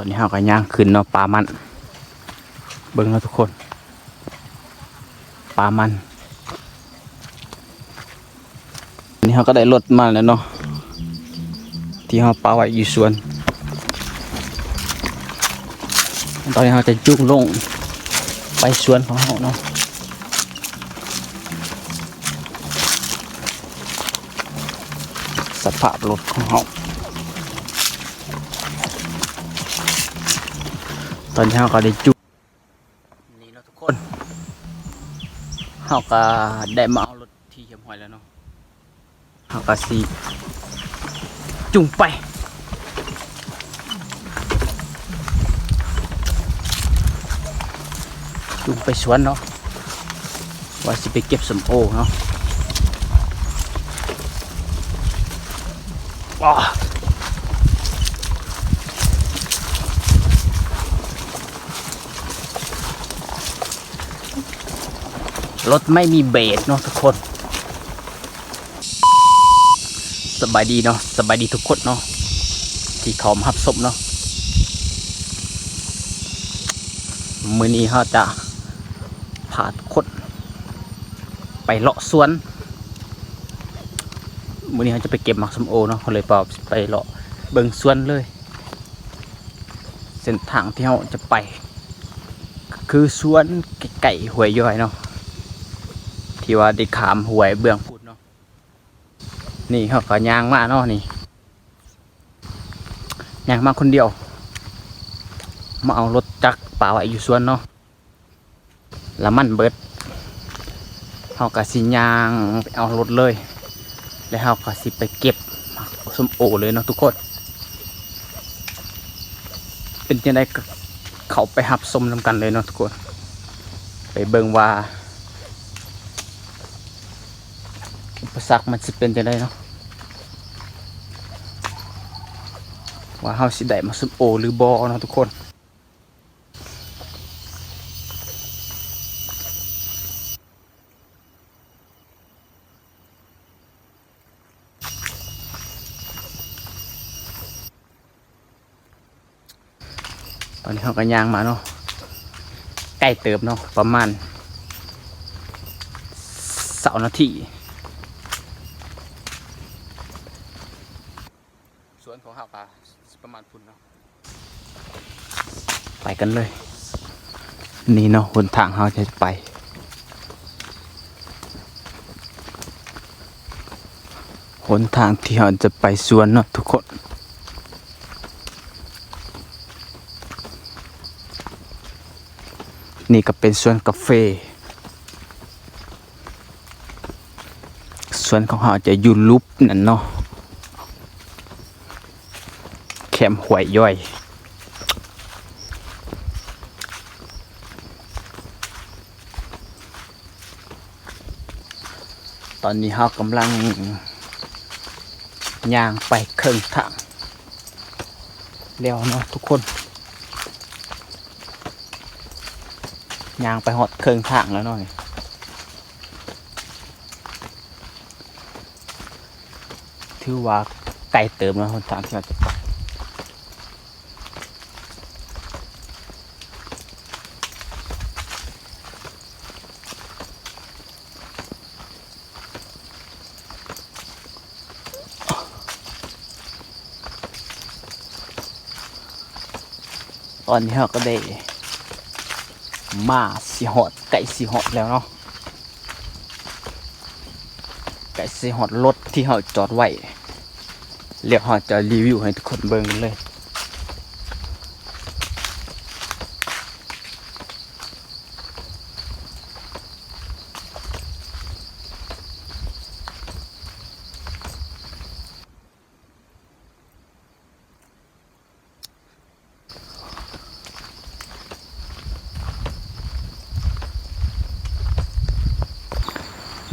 อนนี้เราก็ย่างขึ้นเนาะปลามัน เบิ่งเนาะทุกคน ปลามัน นี่เขาก็ได้รถมาแล้วเนาะ ที่เขาปลาไว้อยู่สวน ตอนนี้เราจะจุ่งลงไปสวนของเขาเนาะสภาพรถของเขา ตอนนี้าก็ได้จุนี่เนาะทุกคนเขาก็ได้มาเอารถที่เขียมหอยแล้วเนาะเขาก็สีจุงไปจุงไปสวนเนาะว่าสิไปเก็บสมโอเนาะว้า รถไม่มีเบรกเนาะทุกคน สบายดีเนาะสบายดีทุกคนเนาะที่เขามาหับศพเนาะมือนี้เขาจะพาทุกคนไปเลาะสวนมือนี้เขาจะไปเก็บหมักสมโอเนาะเขาเลยเปล่าไปเลาะเบิงสวนเลย เส้นทางที่เขาจะไป คือสวนไก่หวยย่อยเนาะ ที่ว่าได้ขามหวยเบื้องพูดเนาะนี่เขาก็ยางมาเนาะนี่ยางมาคนเดียว มาเอารถจักรป่าไว้อยู่สวนเนาะแล้วมันเบิดเขาก็สิยางไปเอารถเลย แล้วเขาก็สิไปเก็บส้มโอเลยเนาะทุกคนเป็นยังไงก็เขาไปหับส้มนำกันเลยเนาะทุกคน ไปเบิ่งว่า อุ ปสรรคมันสิเป็นยังไงเนาะว่าเฮาสิได้มาส้มโอหรือบอเนาะทุกคนตอนนี้เขาก็ย่างมาเนาะใกล้เติมเนาะประมาณเสาร์นาทีสวนของเขาก็ประมาณพุ่นเนาะ ไปกันเลย นี่เนาะหนทางเขาจะไป หนทางที่เราจะไปสวนเนาะทุกคนนี่ก็เป็นสวนกาแฟสวนของเขาจะอยู่ลุบนั่นเนาะแคมหวยย่อย ตอนนี้เขากำลังย่างไปเครื่องทางแล้วเนาะทุกคนยางไปหอดเครื่องทางแล้วหน่อยถือว่าไกลเติมแล้วคนทางที่เราจะไป ตอนนี้เราก็ได้มาสีหอดไก่สีหอดแล้วเนาะไก่สีหอดรถที่เราจอดไว้เรียกเราจะรีวิวให้ทุกคนเบิ่งเลย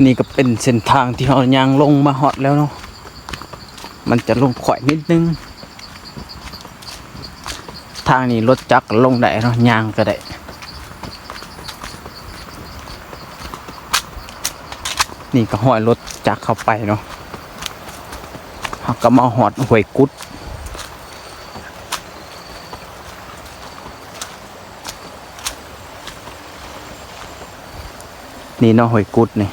นี่ก็เป็นเส้นทางที่เรายางลงมาฮอดแล้วเนาะ มันจะลงข่อยนิดนึง ทางนี้รถจักรลงได้เนาะยางก็ได้ นี่ก็ห้อยรถจักรเข้าไปเนาะเขาก็มาหอดหวยกุดนี่เนาะหอยกุดนี่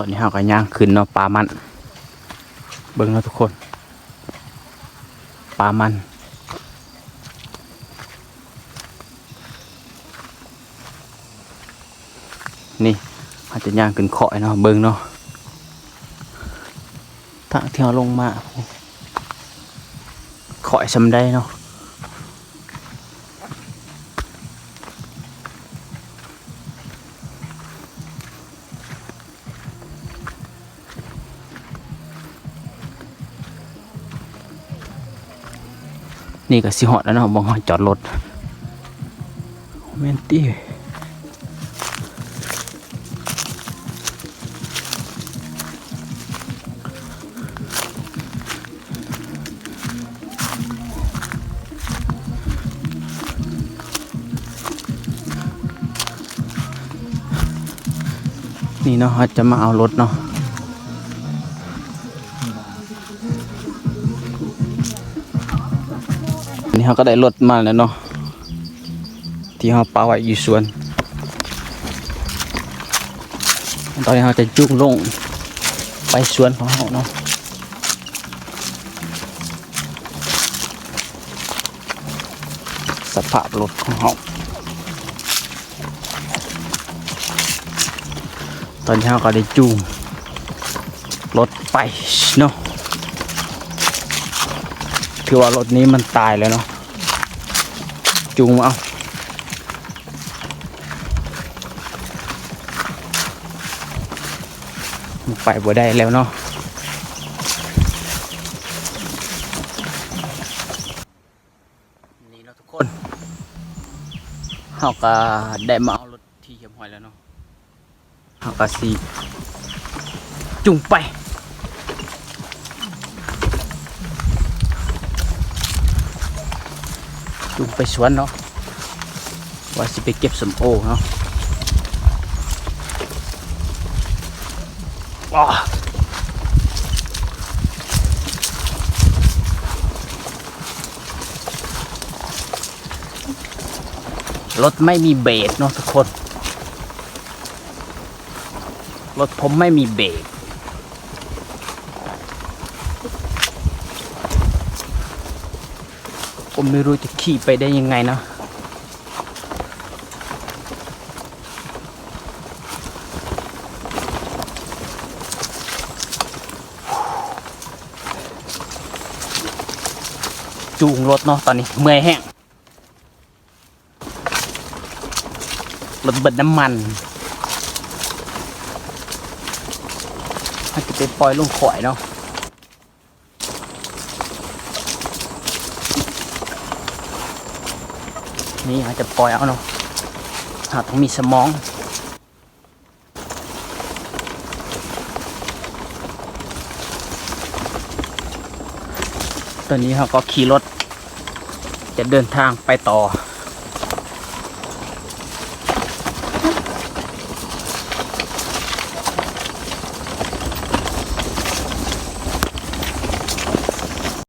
ตอนนี้เราก็ย่างขึ้นเนาะปลามัน เบิ่งเนาะทุกคน ปลามัน นี่อาจจะย่างขึ้นเคาะเนาะเบิ่งเนาะทางที่เราลงมาเคาะชำได้เนาะ นี่ก็สิหอดแล้วเนาะบองหอดจอดรถแมนตี้นี่เนาะเขาจะมาเอารถเนาะ นี่เขาก็ได้รถมาแล้วเนาะที่เขาปาไว้อยู่สวน ตอนนี้เขาจะจุงลงไปสวนของเขาเนาะสภาพรถของเขาตอนเช้าก็ได้จูงรถไปเนาะ คือว่ารถนี้มันตายแล้วเนาะจูงมเอาไปบ่ได้แล้วเนาะนี่เนาทุกคนเราก็ได้มาเอารถที่เขียมหอยแล้วเนาะเอากาสีจุงไป จุงไปสวนเนาะว่าสิไปเก็บสมโอเนาะอ้อรถไม่มีเบรกเนาะทุกคน รถผมไม่มีเบรก ผมไม่รู้จะขี่ไปได้ยังไงนะจูงรถเนาะตอนนี้เมื่อยแห้งรถเบิดน้ำมันถ้าจะไปปล่อยลงข่อยเนาะ นี่อาจจะปล่อยเอาเนาะหาต้องมีสมองตอนนี้เขาก็ขี่รถ จะเดินทางไปต่อ